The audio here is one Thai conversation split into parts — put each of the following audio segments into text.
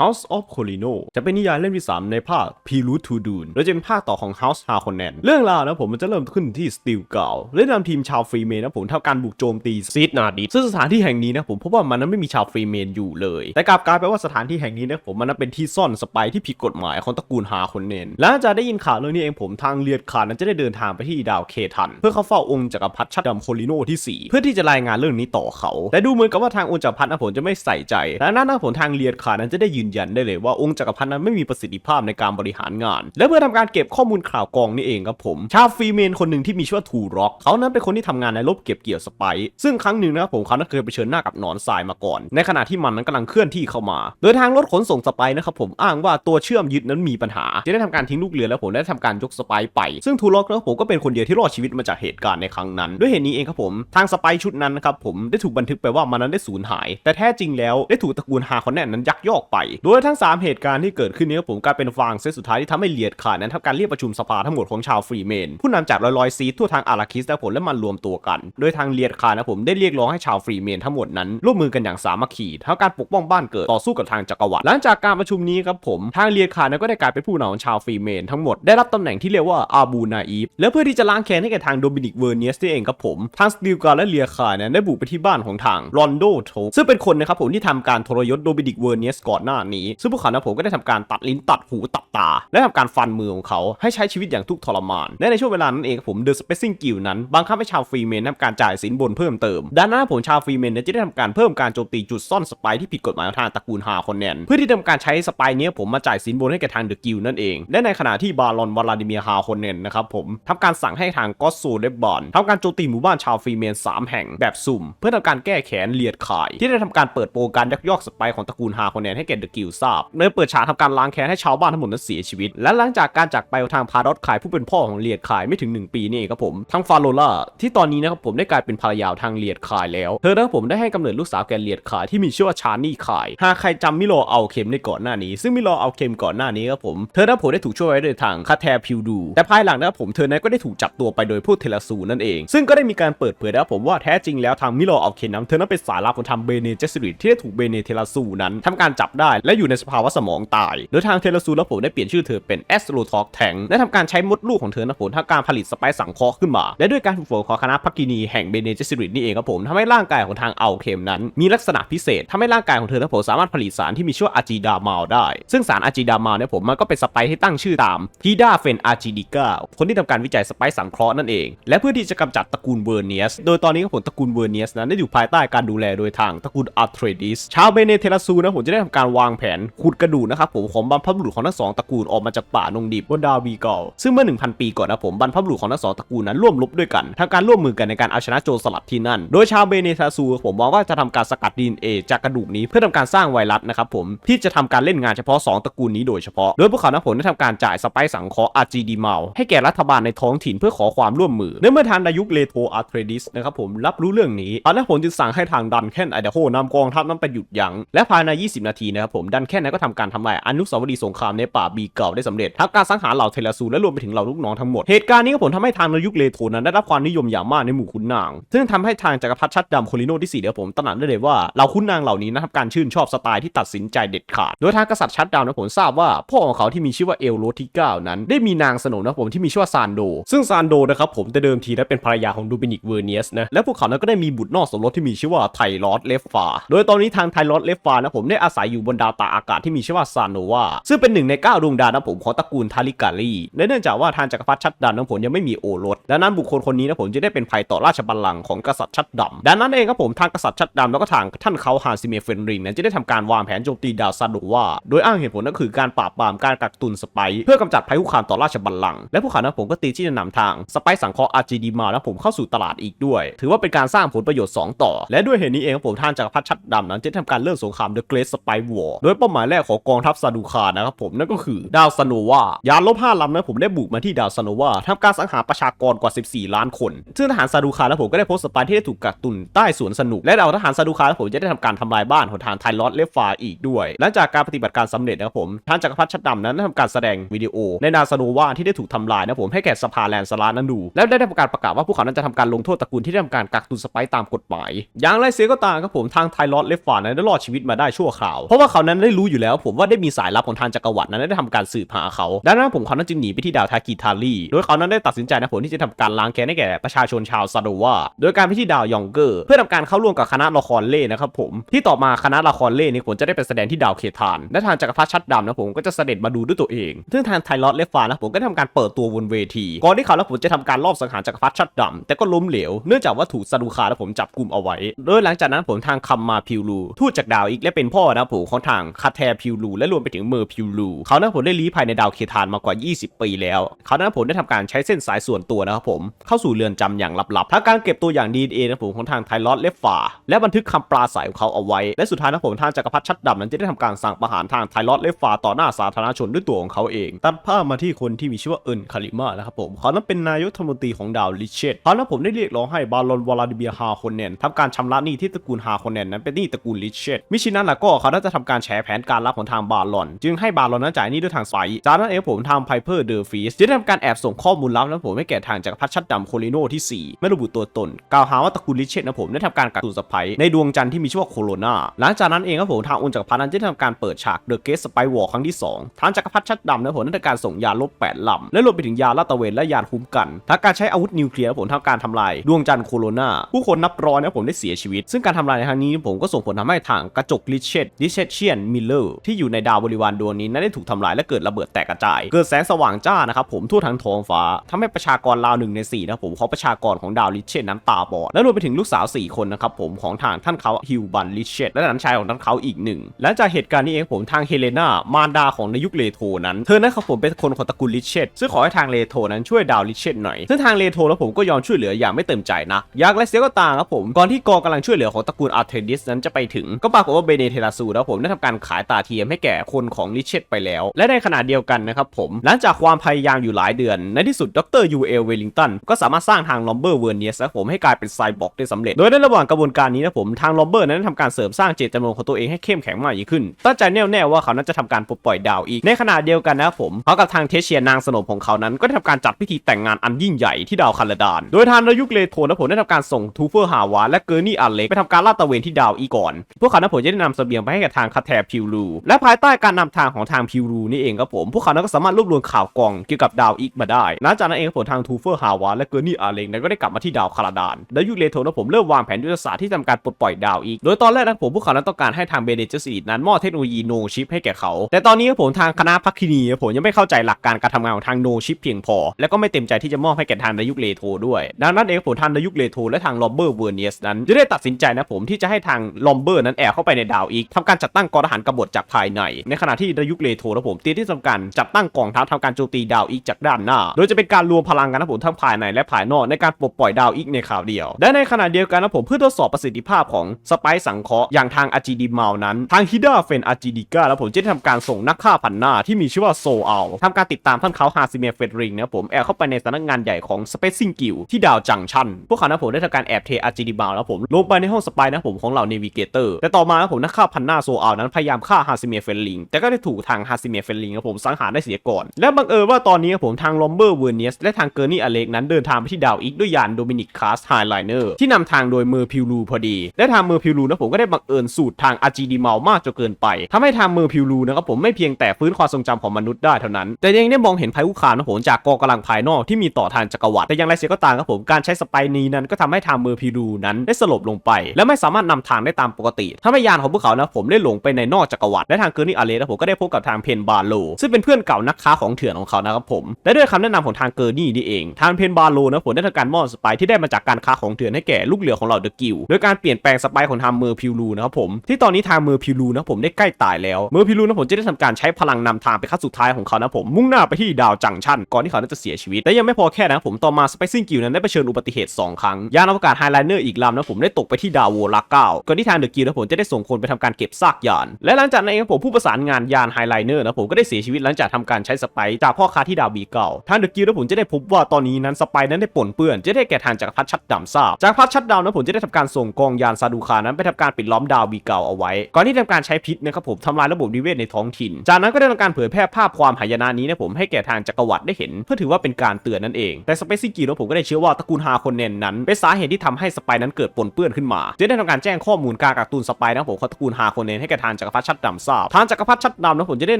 House of c o l i n o จะเป็นนิยายเล่มที่ 3 ในภาค p i r u to Dune โดยจะเป็นภาคต่อของ House Harkonnen เรื่องราวนะผมมันจะเริ่มขึ้นที่สติลเก่าและนำทีมชาวฟรีเมนนะผมทำการบุกโจมตีซีดนาดิซึ่งสถานที่แห่งนี้นะผมพบว่ามันนั้นไม่มีชาวฟรีเมนอยู่เลย แต่กลับกลายไปว่าสถานที่แห่งนี้นะผมมันนั้นเป็นที่ซ่อนสไปที่ผิดกฎหมายของตระกูลฮาคอนเนนและหลังจากได้ยินข่าวเรื่องนี้เองผมทางเลียดขาดนั้นจะได้เดินทางไปที่ดาวเคทัน เพื่อเข้าเฝ้าองค์จักรพรรดิชัดดำโคลิโนที่ 4 เพื่อที่จะรายงานเรื่องนี้ต่อเขา แต่ดูเหมือนกับว่าทางองค์จักรพรรดินะผมจะไม่ใส่ใจและนั่นนะผมทางเลียดขาดนั้นจะได้ยืืนยันได้เลยว่าองค์จักรพรรดินั้นไม่มีประสิทธิภาพในการบริหารงาน และเพื่อทำการเก็บข้อมูลข่าวกรองนี่เองครับผม ชาวฟรีเมนคนหนึ่งที่มีชื่อว่าทูร็อกเขานั้นเป็นคนที่ทำงานในรบเก็บเกี่ยวสไปซ์ซึ่งครั้งหนึ่งนะครับผมเขานั้นเคยไปเชิญหน้ากับหนอนทรายมาก่อน ในขณะที่มันนั้นกำลังเคลื่อนที่เข้ามา โดยทางรถขนส่งสไปนะครับผมอ้างว่าตัวเชื่อมยึดนั้นมีปัญหาจะได้ทำการทิ้งลูกเรือแล้วผมได้ทำการยกสไปไป ซึ่งทูร็อกนะครับผมก็เป็นคนเดียวที่รอดชีวิตมาจากเหตุการณ์ในครั้งนั้น ด้วยเหตุนี้เองครับผมทางสไปชุดนั้นนะครับผมได้ถูกบันทึกไปว่ามันนั้นได้สูญหาย แต่แท้จริงแล้วได้ถูกตระกูลฮาคอนแนนนั้นยักยอกไปโดยทั้งสามเหตุการณ์ที่เกิดขึ้นนี้ครับผมกลายเป็นฟางเซตสุดท้ายที่ทำให้เลียดขาดนั้นทำการเรียกประชุมสภาทั้งหมดของชาวฟรีเมน ผู้นำจากลอยๆซีทั่วทางอาราคิสและผลและมันรวมตัวกัน โดยทางเลียดขาดนะผมได้เรียกร้องให้ชาวฟรีเมนทั้งหมดนั้นร่วมมือกันอย่างสามัคคีทำการปกป้องบ้านเกิดต่อสู้กับทางจักรวรรดิหลังจากการประชุมนี้ครับผมทางเลียดขาดนั้นก็ได้กลายเป็นผู้นำของชาวฟรีเมนทั้งหมดได้รับตำแหน่งที่เรียกว่าอาบูนาอีฟและเพื่อที่จะล้างแค้นให้แก่ทางโดมินิกเวอร์เนียสเองครับผมทางสติลการและเลียขานั้นได้บุกไปที่บ้านของทางรอนโดโทซึ่งเป็นคนนะครับผมที่ทำการทรยศโดมินิกเวอร์เนียสก่อนหน้านี้ ซึ่งพวกเขานะผมก็ได้ทำการตัดลิ้นตัดหูตัดตา และทำการฟันมือของเขาให้ใช้ชีวิตอย่างทุกข์ทรมาน และในช่วงเวลานั้นเองผมเดอะสเปซิ่งกิลนั้นบังคับให้ชาวฟรีเมนทำการจ่ายสินบนเพิ่มเติมด้านหน้าผมชาวฟรีเมนจะได้ทำการเพิ่มการโจมตีจุดซ่อนสไปที่ผิดกฎหมายทางตระกูลฮาคอนแนนเพื่อที่ทำการใช้สไปเนี้ยผมมาจ่ายสินบนให้แก่ทางเดอะกิลนั่นเองและในขณะที่บารอนวลาดิเมียฮาคอนแนนนะครับผมทำการสั่งให้ทางกอสโซเดบอนทำการโจมตีหมู่บ้านชาวฟรีเมนสามแห่งแบบสุ่ม เพื่อทำการแก้แค้นเลียดขาย ที่ได้ทำการเปิดโปงการยักยอกสไปของตระกูลฮาคอนแนนให้แก่เดอะกิลทราบโดยเปิดฉากทำการล้างแค้นให้ชาวบ้านทั้งหมดนั้นเสียชีวิต และหลังจากการจากไปของทางพารอดขายผู้เป็นพ่อของเลียดขายไม่ถึง 1 ปีนี่เองครับผมทางฟาโรล่าที่ตอนนี้นะครับผมได้กลายเป็นภรรยาทางเลียดขายแล้วเธอนะครับผมได้ให้กำเนิดลูกสาวแก่เลียดขายที่มีชื่อว่าชานี่ขาย หากใครจำมิโลเอาเข็มในก่อนหน้านี้ ซึ่งมิโลเอาเข็มก่อนหน้านี้ครับผมเธอนะครับผมได้ถูกช่วยไว้โดยทางคาแทพิวดู แต่ภายหลังนะครับผมเธอนั้นก็ได้ถูกจับตัวไปโดยพวกเทเลซูนั่นเอง ซึ่งก็ได้มีการเปิดเผยนะครับผมว่าแท้จริงแล้วทางมิโลเอาเข็มนั้นเธอนั้นเป็นสายลับของทางเบเนเจสริตที่ได้ถูกเบเนเทเลซูนั้นทำการจับได้และอยู่ในสภาวะสมองตาย โดยทางเทเลซูแล้วผมได้เปลี่ยนชื่อเธอเป็นแอสโตรทอกแทงและทำการใช้มดลูกของเธอนะผมทำการผลิตสไปซ์สังเคราะห์ขึ้นมา และด้วยการฝึกฝนของคณะพักกินีแห่งเบเนเจสิริตนี่เองครับผมทำให้ร่างกายของทางเอาเคมนั้น มีลักษณะพิเศษทำให้ร่างกายของเธอนะผมสามารถผลิตสารที่มีชื่ออาจีดามาลได้ ซึ่งสารอาจีดามาลเนี่ยผมมันก็เป็นสไปซ์ที่ตั้งชื่อตามทีดาเฟนอาจีดิก้าคนที่ทำการวิจัยสไปซ์สังเคราะห์นั่นเอง และเพื่อที่จะกำจัดตระกูลเวอร์เนียสโดยตอนนี้ครับผมตระกูลเวอร์เนียสนั้นได้อยู่ภายใต้การดูแลโดยทางตระกูลอาร์เทรดิสชาวเบเนเทลซูนะผมจะได้ทำการวางแผนขุดกระดูกนะครับผมของบรรพบุรุษของทั้งสองตระกูลออกมาจากป่านงดิบบนดาววีกอลซึ่งเมื่อ 1,000 ปีก่อนนะผมบรรพบุรุษของทั้งสองตระกูลนั้นร่วมรบด้วยกันทำการร่วมมือกันในการเอาชนะโจรสลัดที่นั่น โดยชาวเบเนเทลาซูผมมองว่าจะทำการสกัดดีเอจากกระดูกนี้เพื่อทำการสร้างไวรัสนะครับผมที่จะทำการเล่นงานเฉพาะ 2 ตระกูลนี้โดยเฉพาะ โดยพวกเขานะผมได้ทำการจ่ายสไปซ์สังเคราะห์อาจีดีมาให้แก่รัฐบาลในท้องถิ่นเพื่อขอความร่วมมือในเมื่อทางนายุคเลโทอาร์เทรดิสนะครับผมรับรู้เรื่องนี้อนนั้นผมจึงสั่งให้ทางดันแคนไอเดโฮนำกองทัพนั้นไปหยุดยั้งและภายใน 20 นาทีนะครับผมดันแคนนั้นก็ทำการทำลายอนุสาวรีย์สงครามในป่าบีเก่าได้สำเร็จทำการสังหารเหล่าเทลซูและรวมไปถึงเหล่าลูกน้องทั้งหมด เหตุการณ์นี้ก็ผลทำให้ทางนายุคเลโทนั้นได้รับความนิยมอย่างมากในหมู่ขุนนาง ซึ่งทำให้ทางจักรพรรดิชัดดำโคลิโนที่สี่เดี๋ยวผมตระหนักได้เลยว่าเหล่าขุนนางเหล่านี้นะครับการชื่นชอบสไตล์ที่ตัดสินใจเด็ดขาด โดยทางกษัตริย์ชัดดำนะผมทราบว่าพ่อของเขาที่มีชื่อว่าเอลโรที่9นั้น ได้มีนางสนมนะผมที่มีชื่อว่าซานโด ซึ่งซานโดนะครับผมแต่เดิมทีนั้นเป็นภรรยาของดูบินิกเวอร์เนียสนะและพวกเขานั้นก็ได้มีบุตรนอกสมรสที่มีชื่อว่าไทลอสเลฟฟาโดยตอนนี้ทางไทลอสเลฟฟานะผมได้อาศัยอยู่บนดาวตาอากาศที่มีชื่อว่าซานโนวาซึ่งเป็นหนึ่งในเก้าดวงดาวนะผมของตระกูลทาริกาลีและเนื่องจากว่าทางจักรพรรดิชัดดำนะผมยังไม่มีโอรสดังนั้นบุคคลคนนี้นะผมจะได้เป็นภัยต่อราชบัลลังก์ของกษัตริย์ชัดดำดังนั้นเองครับผมทางกษัตริย์ชัดดำแล้วก็ทางท่านเขาฮานซิเมเฟนริงนั้นจะได้ทำการวางแผนโจมตีดาวซาโนวาโดยอ้างเหตุผลนั่นคือการปราบปรามการกักตุนสไปเพื่อกำจัดภัยคุกคามต่อราชบัลลังก์และพวกเขานะผมก็ตีที่จะนำทางสไปสังเคราะห์อาร์จีดีมาแล้วผมเข้าสู่ตลาดอีกด้วย ถือว่าเป็นการสร้างผลประโยชน์ 2 ต่อ และด้วยเหตุนี้เองผมทางจักรพรรดิชัดดำนั้นจะทำการเริ่มสงคราม The Great Spy War โดยเป้าหมายแรกของกองทัพซาดูคานะครับผมนั่นก็คือดาวซาโนวายานลบห้าลำนะผมได้บุกมาที่ดาวซาโนวาทำการสังหารประชากรกว่า 14 ล้านคน ซึ่งทหารซาดูคาและผมก็ได้พบสปายที่ได้ถูกกักตุนใต้สวนสนุก และดาวทหารซาดูคาและผมจะได้ทำการทำลายบ้านของทางไทลอสเลฟฟาอีกด้วย หลังจากการปฏิบัติการสำเร็จนะครับผมท่างจักรพรรดิชัดดำนั้นได้ทำการแสดงวิดีโอ ในดาวซาโนวาที่ได้ถูกทำลายนะผมให้แก่สภาแลนสลานั้นดู แล้วได้ทำการประกาศว่าพวกเขานั้นจะทำการลงโทษตระกูลที่ได้ทำการกักตุนสปซ์ตามกฎหมาย อย่างไรเสียก็ตามครับผมทางไทลอสเลฟฟานั้นได้รอดชีวิตมาได้ชั่วคราวเพราะว่าเขานั้นได้รู้อยู่แล้ว ผมว่าได้มีสายลับของทางจักรวรรดินั้นได้ทำการสืบหาเขาดังนั้นผมเขานั้นจึงหนีไปที่ดาวทากิทารีโดยเขานั้นได้ตัดสินใจนะผมที่จะทำการล้างแค้นให้แก่ประชาชนชาวซาโดวาโดยการไปที่ดาวยองเกอร์ เพื่อทำการเข้าร่วมกับคณะละครเล่นะครับผมที่ต่อมาคณะละครเล่นี้ผมจะได้ไปแสดงที่ดาวเคทานและทางจักรพรรดิชัดดำนะผมก็จะเสด็จมาดูด้วยตัวเองซึ่งทางไทลอตเลฟฟานะผมก็ได้ทำการเปิดตัวบนเวทีก่อนที่เขาและผมจะทำการลอบสังหารจักรพรรดิชัดดำแต่ก็ล้มเหลวเนื่องจากว่าถูกซาดูคาและผมจับกลุ่มเอาไว้โดยหลังจากนั้นผมทางคัมมาพิวลูทูตจากดาวอีกและเป็นพ่อนะผมของทางคาแทพิวลูและรวมไปถึงเมอร์พิวลูเขานั้นผมได้ลี้ภัยในดาวเคทานมากว่า 20 ปีแล้ว เขานั้นผมได้ทำการใช้เส้นสายส่วนตัวนะครับผม เข้าสู่เรือนจำอย่างลับๆทั้งการเก็บตัวอย่าง DNA นะผมของทางไทลอตเลฟฟาและบันทึกคำปราศัยของเขาเอาไว้ และสุดท้ายนะผมทางจักรพรรดิชัดดำนั้นจะได้ทำการสั่งประหารทางไทลอตเลฟฟาต่อหน้าสาธารณชนด้วยตัวของเขาเอง ตัดภาพมาที่คนที่มีชื่อว่าเอิญคาริมานะครับผมเขานั้นเป็นนายกรัฐมนตรีของดาวลิเชตเขานั้นผมได้เรียกร้องให้บารอนวลาดิเบียฮาคอนเนนทำการชำระหนี้ที่ตระกูลฮาคอนเนนนั้นเป็นหนี้ตระกูลลิเชตมิฉะนั้นล้วก็เขาน่าจะทำการแฉแผนการลับของทางบารอน จึงให้บารอนนั้นจ่ายนี้ด้วยทางไฟจากนั้นเองผมทางไพเปอร์เดอร์ฟีสจะได้ทำการแอบส่งข้อมูลลับนะผมให้แก่ทางจักรพรรดิชัดดำโคลิโนที่ 4 ไม่ระบุตัวตน กล่าวหาว่าตระกูลลิเชตนะผมได้ทำการกักตุนสไปในดวงจันทร์ที่มีชื่อว่าโคโรนาหลังจากนั้นเองครับผมทางองค์จักรพรรดินั้นจะได้ทำการเปิดฉากเดอะเกสสไปวอร์ครั้งที่ 2 ทางจักรพรรดิชัดดำนะผมได้ทำการส่งยาลบ8ลำและรวมไปถึงยาลาดตะเวนและยานคุ้มกันทั้งการใช้อาวุธนิวเคลียร์ผมทำการทำลายดวงจันทร์โคโรนาผู้คนนับร้อยนะผมได้เสียชีวิต ซึ่งการทำลายในครั้งนี้ผมก็ส่งผลทำให้ทางกระจกลิเชตลิเชตเชียนมิลเลอร์ที่อยู่ในดาวบริวารดวงนี้นั้นได้ถูกทำลายและเกิดระเบิดแตกกระจาย เกิดแสงสว่างจ้านะครับผมทั่วทั้งท้องฟ้าทำให้ประชากรราวหนึ่งในสี่นะผมของประชากรของดาวลิเชตนั้นตาบอดและรวมไปถึงลูกสาว 4 คนนะครับผมของทางท่านเขาฮิวบันลิเชตและหลานชายของท่านเขาอีกหนึ่งและจากเหตุการณ์นี้เองผมทางเฮเลนามารดาของในยุคเลโทนั้นเธอนั้นครับผมเป็นคนของตระกูลลิเชตซึ่งขอให้ทางเลโทนั้นช่วยดาวลิเชตหน่อยซึ่งทางเลโทแล้วผมก็ยอมช่วยเหลืออย่างไม่เต็มใจนะอยากและเสียก็ตามครับผมก่อนที่กองกำลังช่วยเหลือของตระกูลอาร์เทดิสนั้นจะไปถึงก็ปรากฏว่าเบเนเทลาซูแล้วผมได้ทำการขายตาเทียมให้แก่คนของลิเชตไปแล้ว และในขณะเดียวกันนะครับผม หลังจากความพยายามอยู่หลายเดือน ในที่สุดดรยูเอลเวลิงตันก็สามารถสร้างทางลอมเบอร์เวอร์เนียสผมให้กลายเป็นไซบอร์กได้สำเร็จ โดยในระหว่างกระบวนการนี้นะผมทางลอมเบอร์นั้นทำการเสริมสร้างเจตจำนงของตัวเองให้เข้มแข็งมากยิ่งขึ้นตั้งใจแน่วแน่ว่าเขานั้นจะทำการปลดปล่อยดาวอีก ในขณะเดียวกันนะครับผมเขากับทางเทเชียนางสนมของเขานั้นก็ได้ทำการจัดพิธีแต่งงานอันยิ่งใหญ่ที่ดาวคาราดาน โดยทางในยุคเลโทนะผมได้ทำการส่งทูเฟอร์ฮาวาและเกอร์นี่อันเล็กไปทำการลาดตระเวนที่ดาวอีก่อน พวกเขานะผมจะได้นำเสบียงไปให้กับทางคาแทพิวลูและภายใต้การนำทางของทางพิวลูนี่เองครับผม พวกเขานั้นก็สามารถรวบรวมข่าวกรองเกี่ยวกับดาวอีกมาได้หลังจากนั้นเองผมทางทูเฟอร์ฮาวาและเกอร์นี่อันเล็กนั้นก็ได้กลับมาที่ดาวคาราดานและยุคเลโทนะผมเริ่มวางแผนยุทธศาสตร์ที่ทำการปลดปล่อยดาวอีก โดยตอนแรกนะผมพวกเขานั้นต้องการให้ทางเบเนเจอร์ซีนั้นมอบเทคโนโลยีโนชิปให้แก่เขา แต่ตอนนี้ผมทางคณะพักคินีผมยังไม่เข้าใจหลักการการทำงานของทางโนชิปเพียงพอ และก็ไม่เต็มใจที่จะมอบให้แก่ทางในยุคเลโทด้วยดังนั้นเองผมทางในยุคเลโทและทางลอมเบอร์เวอร์เนียสนั้นจะได้ตัดสินใจนะผมที่จะให้ทางลอมเบอร์นั้นแอบเข้าไปในดาวอีกทำการจัดตั้งกทหารกบฏจากภายใน ในขณะที่ในยุคเลโทนะผมเตรียมที่ทำการจัดตั้งกองทัพทำการโจมตีดาวอีกจากด้านหน้า โดยจะเป็นการรวมพลังกันนะผมทั้งภายในและภายนอกในการปลดปล่อยดาวอีกในข่าวเดียว และในขณะเดียวกันนะผมเพื่อทดสอบประสิทธิภาพของสไปซ์สังเคราะห์อย่างทางอาจีดีมานั้น ทางฮิดาเฟนอาจีดิก้าแล้วผมจะได้ทำการส่งนักฆ่าพันหน้าที่มีชื่อว่าโซอัลทำการติดตามท่านเขาฮาซิเมเฟดริงนะผมแอบเข้าไปในสำนักงานใหญ่ของสเปซซิงกิลที่ดาวจังชันพวกเขานะผมได้ทำการแอบเทอาจีดีมาแล้วผมลงไปในห้องสไปนะผมของเหล่าเนวิเกเตอร์แต่ต่อมานะผมนักฆ่าพันหน้าโซอัลนั้นพยายามฆ่าฮาซิเมเฟดริง แต่ก็ได้ถูกทางฮาซิเมเฟดริงนะผมสังหารได้เสียก่อน และบังเอิญว่าตอนนี้ครับผมทางลอมเบอร์เวอร์เนียสและทางเกอร์นี่อเล็กนั้นเดินทางไปที่ดาวอีกด้วยยานโดมินิกคาสไฮไลเนอร์ที่นำทางโดยเมอร์พิวลูพอดี และทางเมอร์พิวลูนะผมก็ได้บังเอิญสูตรทางอาจีดีเมามากจนเกินไปทำให้ทางเมอร์พิวลูนะครับผมไม่เพียงแต่ฟื้นความทรงจำของมนุษย์ได้เท่านั้น แต่ยังได้มองเห็นภัยคุกคามนะผมจากกองกำลังภายนอกที่มีต่อทางจักรวรรดิแต่อย่างไรเสียก็ตามครับผมการใช้สไปนีนั้นก็ทำให้ทางเมอร์พิวลูนั้นได้สลบลงไป และไม่สามารถนำทางได้ตามปกติทำให้ยานของพวกเขานะผมได้หลงไปในนอกจักรวรรดิและทางเกอร์นี่อาเลนะผมก็ได้พบกับทางเพนบาโลซึ่งเป็นเพื่อนเก่านักค้าของเถื่อนของเขานะครับผมและด้วยคำแนะนำของทางเกอร์นี่นี่เองทางเพนบาโลนะผมได้ทำการมอบสไปที่ได้มาจากการค้าของเถื่อนให้แก่ลูกเหลือของเราเดอะกิลโดยการเปลี่ยนแปลงสไปของทางเมอร์พิวลูนะครับผมที่ตอนนี้ทางเมอร์พิวลูนะผมได้ใกล้ตายแล้วเมอร์พิวลูนะผมจะได้ทำการใช้พลังนำทางไปขั้นสุดท้ายของเขานะผมมุ่งหน้าไปที่ดาวจังชันก่อนที่เขาจะเสียชีวิตและยังไม่พอแค่นั้นผมต่อมาสไปซิงกิลนั้นได้เผชิญอุบัติเหตุ 2 ครั้ง ยานอวกาศไฮไลเนอร์อีกลำนะผมได้ตกไปที่ดาวโวลาเก้าก่อนที่ทางเดอะกิลนะผมจะได้ส่งคนไปทำการเก็บซากยาน และหลังจากนั้นเองผมผู้ประสานงานยานไฮไลเนอร์นะผมก็ได้เสียชีวิตหลังจากทำการใช้สไปจากพ่อค้าที่ดาวบีเก่าทางเดอะกิลนะผมจะได้พบว่าตอนนี้นั้นสไปนั้นได้ปนเปื้อนจะได้แก่ทางจากรพรรดิชัดดำทราบจากพรรดิชัดดาวนะผมจะได้ทำการส่งกองยานซาดูคานั้นไปทำการปิดล้อมดาวบีเก่าเอาไว้ ก่อนที่ทำการใช้พิษนะครับผมทำลายระบบนิเวศในท้องถิ่น จากนั้นก็ได้ทำการเผยแพร่ภาพความหายนะนี้นะผมให้แก่ทางจักรวรรดิได้เห็น เพื่อถือว่าเป็นการเตือนนั่นเอง แต่สเปซิกินะผมก็ได้เชื่อว่าตระกูลฮาคนเนนนั้นเป็นสาเหตุที่ทำให้สไปนั้นเกิดปนเปื้อนขึ้นมาจึงได้ทำการแจ้งข้อมูลการกักตุนสไปนะผมของตระกูลฮาคนเนนให้แก่ทางางจักรพรรดิชัดดำทราบทางจักรพรรดิชัดดำนะผมจะได้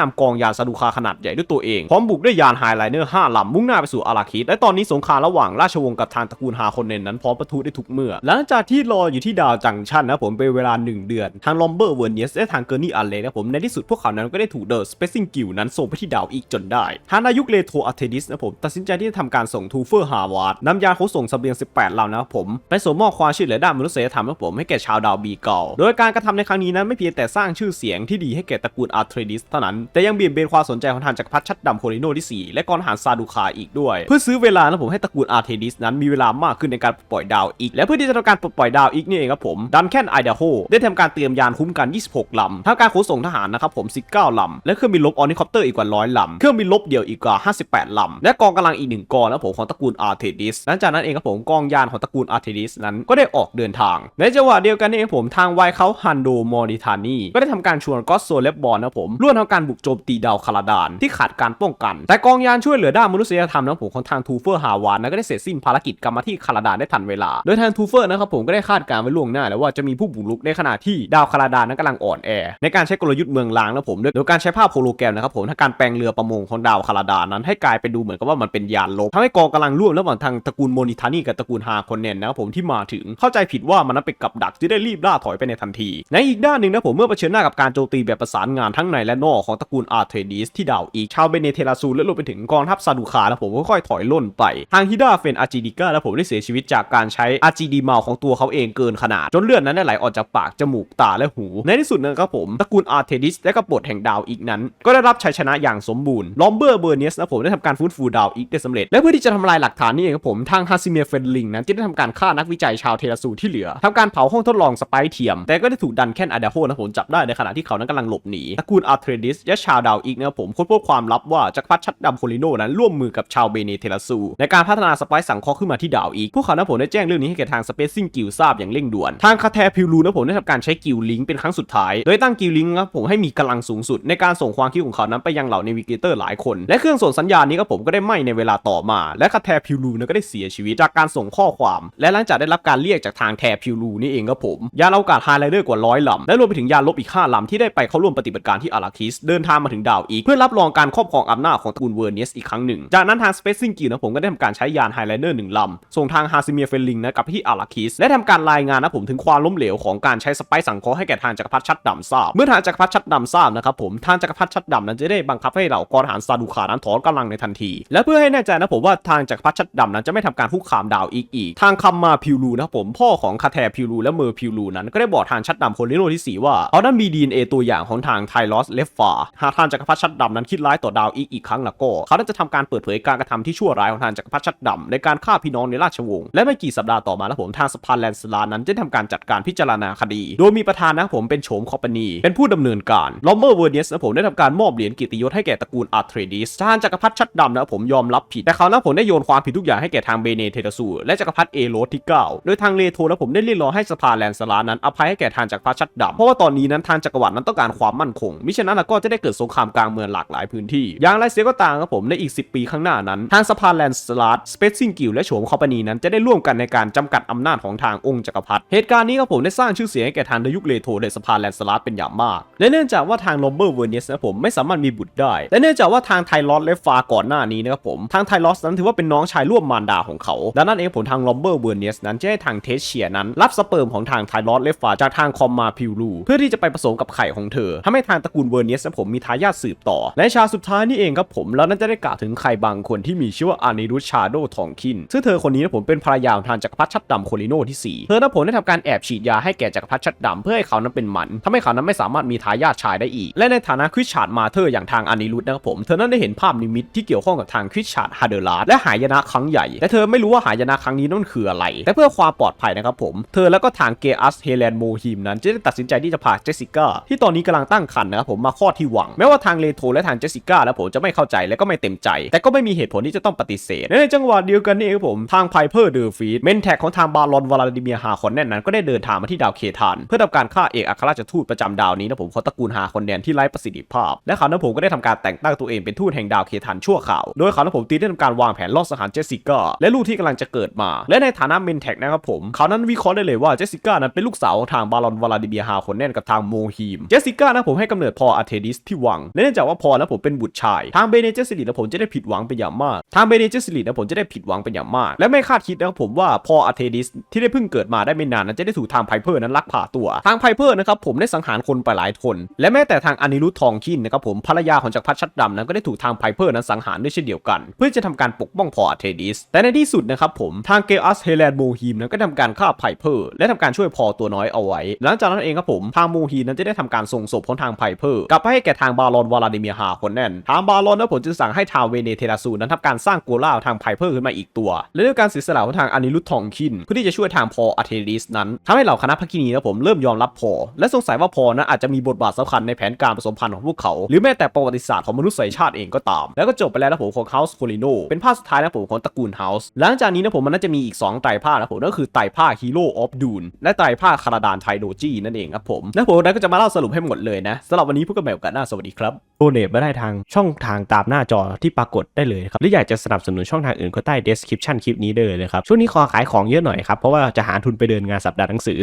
นำกองยานซาดูคาขนาดใหญ่ด้วยตัวเองพร้อมบุกด้วยยานไฮไลเนอร์5ลำมุ่งหน้าไปสู่อาราคิดและตอนนี้สงครามระหว่างราชวงศ์กับทางตระกูลฮาคนเนนนั้นพร้อมประทุได้ทุกเมื่อ หลังจากที่รออยู่ที่ดาวจังชันนะผมเป็นเวลา 1 เดือน ทางลอมเบอร์เวอร์เนียสและทางเกอร์นี่อันเลนะผมในที่สุดพวกเขานั้นก็ได้ถูกเดอะสเปซิงกิลนั้นส่งไปที่ดาวอีกจนได้ทางนายุคเลโทอารเทดิสนะผมตัดสินใจที่จะทำการส่งทูเฟอร์ฮาวาร์ดนำยานขนส่งเสบียง 18ลำนะผม ไปส่งมอบความช่วยเหลือด้านมนุษยธรรมนะผมให้แก่ชาวดาวบีเกาโดยการกระทำในครั้งนี้นั้นไม่เพียงแต่สร้างชื่อเสียงที่ดีให้แก่ตระกูลอาร์เทดิสเท่านั้น แต่ยังเบี่ยงเบนความสนใจของทางจักรพรรดิชัดดำโคลิโนที่ 4 และกองทหารซาดูคาอีกด้วย เพื่อซื้อเวลานะผมให้ตระกูลอาร์เทดิสนั้นมีเวลามากขึ้นในการปล่อยดาวอีก และเพื่อที่จะทำการปล่อยดาวอีกนี่เองครับผมดันแคนไอดาโฮได้ทำการเตรียมยานคุ้มกัน 26 ลำทำการขนส่งทหารนะครับผม 19 ลำ และเครื่องบินลบออนิคอปเตอร์อีกกว่า 100 ลำ เครื่องบินลบเดี่ยวอีกกว่า 58 ลำ และกองกำลังอีกหนึ่งกองนะผมของตระกูลอาร์เทดิสหลังจากนั้นเองครับผมกองยานของตระกูลอาร์เทดิสนั้นก็ได้ออกเดินทาง ในจังหวะเดียวกันนี่เองผมทางไวเขาฮันโดมอริทานีก็ได้ทำการชวนก็สโซเลบบอลนะผมร่วมทำการบุกโจมตีดาวคาราดานที่ขาดการป้องกัน แต่กองยานช่วยเหลือด้านมนุษยธรรมนะผมของทางทูเฟอร์ฮาวานนะก็ได้เสร็จสิ้นภารกิจกลับมาที่คาราดานได้ทันเวลา โดยทางทูเฟอร์นะครับผมก็ได้คาดการณ์ไว้ล่วงหน้าแล้วว่าจะมีผู้บุกรุกในขณะที่ดาวคาราดานนั้นกำลังอ่อนแอ ในการใช้กลยุทธ์เมืองล้างนะผมโดยการใช้ภาพโฮโลแกรมนะครับผมทางการแปลงเรือประมงของดาวคาราดานนั้นให้กลายเป็นดูเหมือนกับว่ามันเป็นยานลบทำให้กองกำลังร่วมระหว่างทางตระกูลโมนิทานีกับตระกูลฮาคอนเนนนะครับผมที่มาถึงเข้าใจผิดว่ามันนั้นเป็นกับดักที่ได้รีบล่าถอยไปในทันที ในอีกด้านหนึ่งนะผมเมื่อเผชิญหน้ากับการโจมตีแบบประสานงานทั้งในและนอกของตระกูลอาร์เทดิสที่ดาวอีกชาวเบเนเทลาซูและรวมไปถึงกองทัพซาดูคานะผมก็ค่อยถอยล่นไป ทางฮิดาเฟนอาจิดิก้าและผมได้เสียชีวิตจากการใช้อาจิดีเมาของตัวเขาเองเกินขนาด จนเลือดนั้นได้ไหลออกจากปากจมูกตาและหู ในที่สุดนะครับผมตระกูลอาร์เทดิสและกบฏแห่งดาวอีกนั้น ก็ได้รับชัยชนะอย่างสมบูรณ์ลอมเบอร์เบอร์เนสนะผมได้ทำการฟื้นฟูดาวอีกได้สำเร็จ และเพื่อที่จะทำลายหลักฐานนี้เองครับผมทางฮาซิเมียเฟนลิงนั้นจะได้ทำการฆ่านักวิจัยชาวเทราซูที่เหลือทำการเผาห้องทดลองสไปเทียม แต่ก็ได้ถูกดันแคนอาดาโฮนะผมจับได้ในขณะที่เขานั้นกำลังหลบหนีตระกูลอาร์เทรดิสและชาวดาวอีกนะครับผมค้นพบความลับว่าจักรพรรดิชัดดำโคลิโนนั้นร่วมมือกับชาวเบเนเทราซูในการพัฒนาสไปร์สังเคราะห์ขึ้นมาที่ดาวอีก พวกเขานะผมได้แจ้งเรื่องนี้ให้แก่ทางสเปซซิ่งกิลทราบอย่างเร่งด่วน ทางคาแทพิวลูนะผมได้ทำการใช้กิลลิงเป็นครั้งสุดท้าย โดยตั้งกิลลิงครับผมให้มีกำลังสูงสุด ในการส่งความคิดของเขานั้นไปยังเหล่าเนวิเกเตอร์หลายคน และเครื่องส่งสัญญาณนี้ก็ผมก็ได้ไหม้ในเวลาต่อมา และคาแทพิวลูนะก็ได้เสียชีวิตจากการส่งข้อความ และหลังจากได้รับการเรียกจากทางแทพิวลูนี่เองครับผมยานอวกาศไฮไลเดอร์กว่าร้อยลำและรวมไปถึงยานลบอีก5ลำที่ได้ไปเข้าร่วมปฏิบัติการที่อาราคิสเดินทางมาถึงดาวอีก เพื่อรับรองการครอบครองอำนาจของตระกูลเวอร์เนสอีกครั้งหนึ่ง จากนั้นทางสเปซซิงกินะผมก็ได้ทำการใช้ยานไฮไลเดอร์หนึ่งลำส่งทางฮาซิเมียเฟลลิงนะกลับที่อาราคิสและทำการรายงานนะผมถึงความล้มเหลวของการใช้สไปซ์สังเคราะห์ให้แก่ทางจักรพรรดิชัดดำทราบเมื่อทางจักรพรรดิชัดดำทราบนะครับผมทางจักรพรรดิชัดดำนั้นจะได้บังคับให้เหล่ากองทหารซาดูคานั้นถอนกำลังในทันที และเพื่อให้แน่ใจนะผมว่าทางจักรพรรดิชัดดำนั้นจะไม่ทำการคุกคามดาวอีกอีก ทางคัมมาพิวลูนะผมพ่อของคาแทพิวลูและเมอร์พิวลูนั้นก็ได้บอกทางชัดดำโคลิโนที่4ว่าเขานั้นมี DNA ตัวอย่างของทางไทลอสเลฟฟาหากทางจักรพรรดิชัดดำนั้นคิดร้ายต่อดาวอีกอีกครั้งล้วก็เขาจะทำการเปิดเผยการกระทำที่ชั่วร้ายของทางจักรพรรดิชัดดำในการฆ่าพี่น้องในราชวงศ์และไม่กี่สัปดาห์ต่อมานะผมทางสภาแลนสลานั้นจะทำการจัดการพิจารณาคดี โดยมีประธานนะผมเป็นโฉมคอปนีเป็นผู้ดำเนินการลอมเบอร์เวอร์เนสนะผมได้ทำการมอบเหรียญกียรติยศให้แก่ตระกูลอาร์เทรดิสทางจักรพรรดิชัดดำนะผมยอมรับผิดแต่เขานะผมได้โยนความผิดทุกอย่างให้แก่ทางเบเนเทเดซูและจักรพรรดิเอโรสที่9โดยทางเลโทนะผมได้เรียกร้องให้สภาแลนสลานั้นอภัยให้แก่ทางจักรพรรดิชัดดำเพราะว่าตอนนี้นั้นทางจักรวรรดินั้นต้องการความมั่นคงมิฉะนั้นแล้วก็จะได้เกิดสงครามกลางเมืองหลากหลายพื้นที่ อย่างไรเสียก็ตามครับผมในอีก 10 ปีข้างหน้านั้น ทางสภาแลนสลาสเปซซิงกิลและโฉมคอมพานีนั้นจะได้ร่วมกันในการจำกัดอำนาจของทางองค์จักรพรรดิเหตุการณ์นี้ครับผมได้สร้างชื่อเสียงให้แก่ทางในยุคเลโทในสภาแลนสลาสเป็นอย่างมาก และเนื่องจากว่าทางลอมเบอร์เวอร์เนสนะผมไม่สามารถมีบุตรได้ และเนื่องจากว่าทางไทลอสและฟาก่อนหน้านี้นะครับผมทางไทลอสนั้นถือว่าเป็นน้องชายร่วมมารดาของเขาดังนั้นเองผมทางลอมเบอร์เวอร์เนสนั้นจะให้ทางเทสเชียนั้นรับสเปิร์มของทางไทลอสและฟาจากทางคอมมาพิวลูเพื่อที่จะไปผสมกับไข่ของเธอทำให้ทางตระกูลเวอร์เนสนะผมมีทายาทสืบต่อ และชาสุดท้ายนี่เองครับผมแล้วนั้นจะได้กล่าวถึงใครบางคนที่มีชื่อว่าอานิรุชชาโดทองคิน ซึ่งเธอคนนี้นะผมเป็นภรรยาของทางจักรพรรดิชัดดำโคลิโนที่ 4 เธอนะผมได้ทำการแอบฉีดยาให้แก่จักรพรรดิชัดดำเพื่อให้เขานั้นเป็นหมันทำให้เขานั้นไม่สามารถมีทายาทชายได้อีก และในฐานะคริสชาร์ดมาเธออย่างทางอานิรุธนะครับผมเธอนั้นได้เห็นภาพนิมิตที่เกี่ยวข้องกับทางคริสชาร์ดฮาเดอร์ลาและหายนะครั้งใหญ่แต่เธอไม่รู้ว่าหายนะครั้งนี้นั่นคืออะไร แต่เพื่อความปลอดภัยนะครับผมเธอแล้วก็ทางเกอัสเฮเลนโมฮิมนั้นจะได้ตัดสินใจที่จะพาเจสสิก้าที่ตอนนี้กำลังตั้งครรภ์นะครับผมมาคลอดที่หวังแม้ว่าทางเลโทและทางเจสสิก้าแล้วผมจะไม่เข้าใจและก็ไม่เต็มใจ แต่ก็ไม่มีเหตุผลที่จะต้องปฏิเสธ ในจังหวะเดียวกันนี่เองครับผมทางไพเพอร์เดอร์ฟีดเมนแท็กของทางบารอนวลาดิเมียร์ฮาคอนแนนนั้นก็ได้เดินทางมาที่ดาวเคทาน เพื่อทำการฆ่าเอกอัครราชทูตประจำดาวนี้นะผมเขาตระกูลฮาคอนแนนที่ไร้ประสิทธิภาพ และเขานะผมก็ได้ทำการแต่งตั้งตัวเองเป็นทูตแห่งดาวเคทานชั่วข่าวโดยเขานะผมตีได้ทำการวางแผนล่อสังหารเจสสิก้าและลูกที่กำลังจะเกิดมา และในฐานะเมนแท็กนะครับผมเขานั้นวิเคราะห์ได้เลยว่าเจสสิก้านั้นเป็นลูกสาวของทางบารอนวลาดิเมียฮาคอนแนนกับทางโมฮีม เจสสิก้านะผมให้กำเนิดพออาร์เทดิสที่วังและเนื่องจากว่าพอนะผมเป็นบุตรชาย ทางเบเนเจสซิลิตนะผมจะได้ผิดหวังเป็นอย่างมาก ทางเบเนเจสซิลิตนะผมจะได้ผิดหวังเป็นอย่างมาก และไม่คาดคิดนะครับผมว่าพออาร์เทดิสที่ได้เพิ่งเกิดมาได้ไม่นานนั้นจะได้ถูกทางไพเพอร์นั้นลักพาตัว ทางไพเพอร์นะครับผมได้สังหารคนไปหลายคน และแม้แต่ทางอานิรุธทองคินนะครับผมภรรยาของจักรพรรดิชัดดำนั้นก็ได้ถูกทางไพเพอร์นั้นสังหารด้วยเช่นเดียวกัน เพื่อจะทำการปกป้องพออาร์เทดิสแต่ในที่สุดนะครับผมทางเกอัสเฮแลนโมฮีมนั้นก็ทำการฆ่าไพเพอร์และทำการช่วยพอตัวน้อยเอาไว้ หลังจากนั้นเองครับผมทางโมฮีนั้นจะได้ทำการส่งศพของทางไพเพอร์กลับไปให้แก่ทางบารอนวลาดิเมียร์ฮาคนแน่นทางบารอนนะผมจึงสั่งให้ทางเวเนเทราซูนั้นทำการสร้างโกล่าทางไพเพอร์ขึ้นมาอีกตัว และด้วยการเสียสละของทางอานิรุธทองคินเพื่อที่จะช่วยทางพออารเทดิสนั้นทำให้เหล่าคณะพักินีนะผมเริ่มยอมรับพอ และสงสัยว่าพอนั้นอาจจะมีบทบาทสำคัญในแผนการผสมพันธุ์ของพวกเขา หรือแม้แต่ประวัติศาสตร์ของมนุษยชาติเองก็ตาม แล้วก็จบไปแล้วนะผมของ House c o l i n o เป็นภาคสุดท้ายนะผมของตระกูล House หลังจากนี้นะผมมันน่าจะมีอีก 2 ไตรภาคนะผมนั่นก็คือไตรภาค Hero of Dune และไตรภาคคาราดานไทโดจีนั่นเองครับผมและผมนั้นก็จะมาเล่าสรุปให้หมดเลยนะสำหรับวันนี้พบกันใหม่โอกาสหน้าสวัสดีครับโดเนทมาได้ทางช่องทางตามหน้าจอที่ปรากฏได้เลยครับหรืออยากจะสนับสนุนช่องทางอื่นก็ใต้ description คลิปนี้ได้เลยนะครับช่วงนี้ขอขายของเยอะหน่อยครับเพราะว่าจะหาทุนไปเดินงานสัปดาห์หนังสือ